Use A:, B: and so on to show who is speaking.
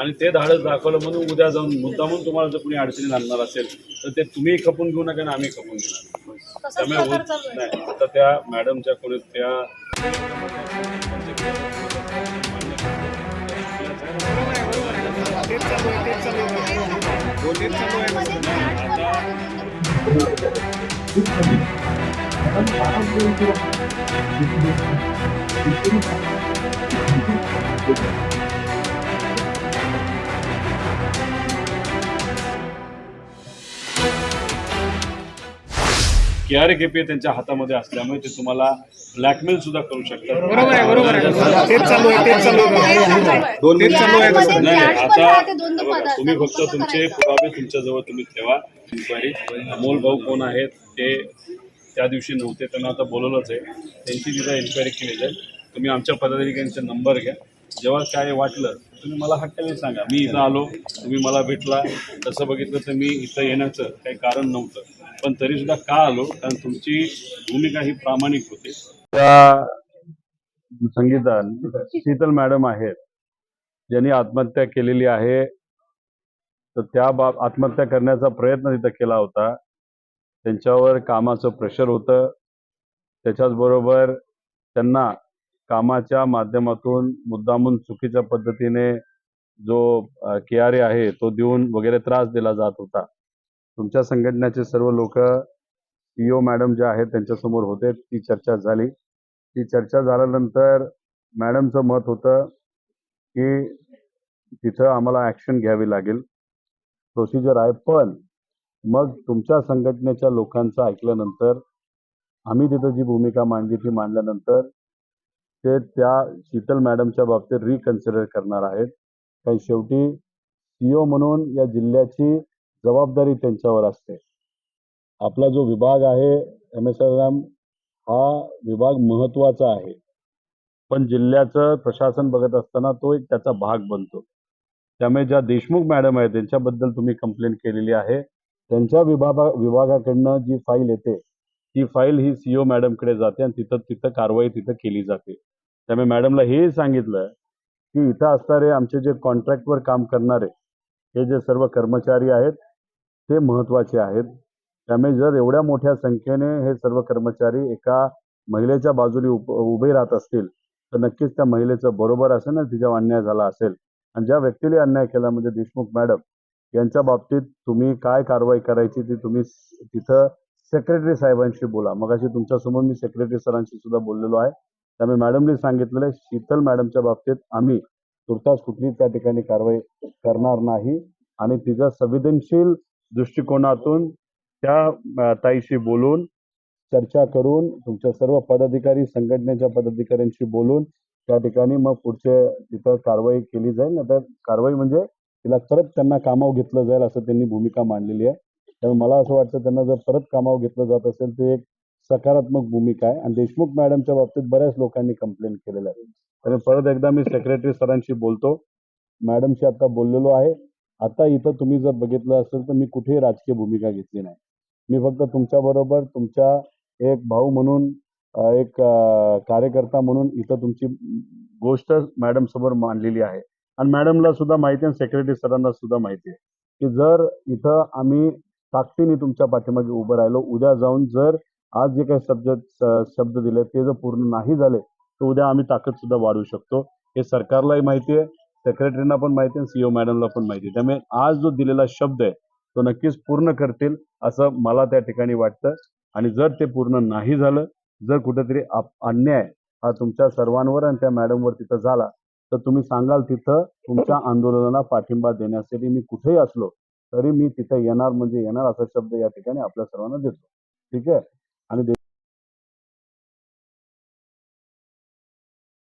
A: आणि ते धाडस दाखवलं म्हणून उद्या जाऊन मुद्दामून तुम्हाला जर कोणी अडचणीत आणणार असेल तर ते तुम्ही खपून घेऊ नका आणि आम्ही खपून घेणार. त्यामुळे
B: आहे.
A: नाही. आता त्या मॅडमच्या कोणी त्या
C: चालू आहे तेच चालू आहे तेच चालू आहे
A: केआर केपी त्यांच्या हातामध्ये असल्यामुळे ते तुम्हाला ब्लॅकमेल सुद्धा करू शकतात.
C: बरोबर आहे बरोबर आहे. तेच चालू आहे तेच चालू आहे.
B: दोन
C: तेच चालू आहे तसं.
A: नाही आता. तुम्ही फक्त तुमचे? पुरावे तुमच्याजवळ तुम्ही ठेवा. इन्क्वायरी अमोल भाऊ कोण आहेत ते त्या दिवशी नव्हते त्यांना आता बोलवलंच आहे. त्यांची तिथं इन्क्वायरी केली जाईल. तुम्ही आमच्या पदाधिकाऱ्यांचे नंबर घ्या. जेव्हा काय वाटलं तुम्ही मला हक्काने सांगा. मी इथं आलो तुम्ही मला भेटला. तसं बघितलं तर मी इथं येण्याचं काही कारण नव्हतं. पण तरी सुद्धा का आलो? कारण तुमची भूमिका ही प्रामाणिक होती. त्या संगीता शीतल मॅडम आहेत. ज्यांनी आत्महत्या केलेली आहे. तर त्या बाब आत्महत्या करण्याचा प्रयत्न तिथं केला होता. त्यांच्यावर कामाचं प्रेशर होतं. त्याच्याच बरोबर त्यांना कामाच्या माध्यमातून मुद्दामून चुकीच्या पद्धतीने जो के आर ए आहे तो देऊन वगैरे त्रास दिला जात होता. तुमच्या संघटनेचे सर्व लोक सीओ मॅडम जे आहेत त्यांच्यासमोर होते ती चर्चा झाली. ती चर्चा झाल्यानंतर मॅडमचं मत होतं की तिथं आम्हाला ॲक्शन घ्यावी लागेल. प्रोसिजर आहे पण मग तुमच्या संघटनेच्या लोकांचं ऐकल्यानंतर आम्ही तिथं जी भूमिका मांडली ती मांडल्यानंतर ते त्या शीतल मॅडमच्या बाबतीत रिकन्सिडर करणार आहेत. कारण शेवटी सीओ म्हणून या जिल्ह्याची जबाबदारी त्यांच्यावर असते. आपला जो विभाग आहे एम एस आर एम हा विभाग महत्त्वाचा आहे. पण जिल्ह्याचं प्रशासन बघत असताना तो एक त्याचा भाग बनतो. त्यामुळे ज्या देशमुख मॅडम आहेत त्यांच्याबद्दल तुम्ही कंप्लेंट केलेली आहे. त्यांच्या विभागा विभागाकडनं जी फाईल येते ती फाईल ही सीओ मॅडमकडे जाते आणि तिथं तिथं कारवाई तिथं केली जाते. त्यामुळे मॅडमला हे सांगितलं की इथं असणारे आमचे जे कॉन्ट्रॅक्टवर काम करणारे हे जे सर्व कर्मचारी आहेत ते महत्त्वाचे आहेत. त्यामुळे जर एवढ्या मोठ्या संख्येने हे सर्व कर्मचारी एका महिलेच्या बाजूने उभे राहत असतील तर नक्कीच त्या महिलेचं बरोबर असेल ना तिच्यावर अन्याय झाला असेल. आणि ज्या व्यक्तीने अन्याय केला म्हणजे देशमुख मॅडम यांच्या बाबतीत तुम्ही काय कारवाई करायची ती तुम्ही तिथं सेक्रेटरी साहेबांशी बोला. मग अशी तुमच्यासमोर मी सेक्रेटरी सरांशी सुद्धा बोललेलो आहे. त्यामुळे मॅडमने सांगितलेलं आहे शीतल मॅडमच्या बाबतीत आम्ही तुर्तास कुठली त्या ठिकाणी कारवाई करणार नाही. आणि तिचा संवेदनशील दृष्टिकोनातून त्या ताईशी बोलून चर्चा करून तुमच्या सर्व पदाधिकारी संघटनेच्या पदाधिकाऱ्यांशी बोलून त्या ठिकाणी मग पुढचे तिथं कारवाई केली जाईल. ना तर कारवाई म्हणजे तिला परत त्यांना कामावर घेतलं जाईल असं त्यांनी भूमिका मांडलेली आहे. त्यामुळे मला असं वाटतं त्यांना जर परत कामावर घेतलं जात असेल तर एक सकारात्मक भूमिका आहे. आणि देशमुख मॅडमच्या बाबतीत बऱ्याच लोकांनी कंप्लेंट केलेलं आहे तर परत एकदा मी सेक्रेटरी सरांशी बोलतो. मॅडमशी आता बोललेलो आहे. आता इथं तुम्ही जर बघितलं असेल तर मी कुठेही राजकीय भूमिका घेतली नाही. मी फक्त तुमच्याबरोबर तुमच्या एक भाऊ म्हणून एक कार्यकर्ता म्हणून इथं तुमची गोष्ट मॅडम समोर मांडलेली आहे. आणि मॅडमला सुद्धा माहिती आहे सेक्रेटरी सरांना सुद्धा माहिती आहे. की जर इथं आम्ही ताकदीने तुमच्या पाठीमागे उभं राहिलो उद्या जाऊन जर आज जे काही शब्द शब्द दिले ते जर पूर्ण नाही झाले तर उद्या आम्ही ताकद सुद्धा वाढवू शकतो. हे सरकारलाही माहिती आहे. सेक्रेटरीना पण माहिती आणि सीओ मॅडमला पण माहिती. त्यामुळे आज जो दिलेला शब्द आहे तो नक्कीच पूर्ण करतील असं मला त्या ठिकाणी वाटतं. आणि जर ते पूर्ण नाही झालं जर कुठेतरी अन्याय हा तुमच्या सर्वांवर आणि त्या मॅडमवर तिथं झाला तर तुम्ही सांगाल तिथं तुमच्या आंदोलनाला पाठिंबा देण्यासाठी मी कुठेही असलो तरी मी तिथं येणार म्हणजे येणार असा शब्द या ठिकाणी आपल्या सर्वांना देतो. ठीक आहे? आणि